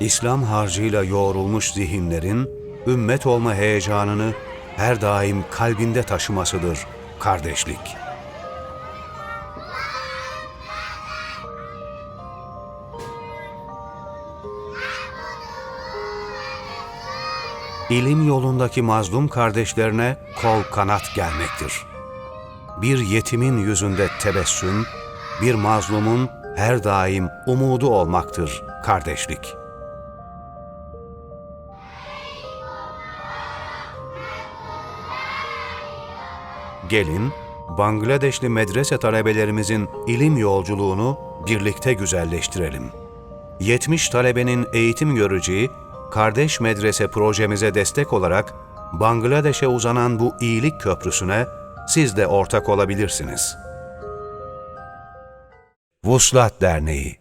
İslam harcıyla yoğrulmuş zihinlerin ümmet olma heyecanını her daim kalbinde taşımasıdır kardeşlik. İlim yolundaki mazlum kardeşlerine kol kanat gelmektir. Bir yetimin yüzünde tebessüm, bir mazlumun her daim umudu olmaktır kardeşlik. Gelin, Bangladeşli medrese talebelerimizin ilim yolculuğunu birlikte güzelleştirelim. 70 talebenin eğitim göreceği Kardeş Medrese projemize destek olarak Bangladeş'e uzanan bu iyilik köprüsüne siz de ortak olabilirsiniz. Vuslat Derneği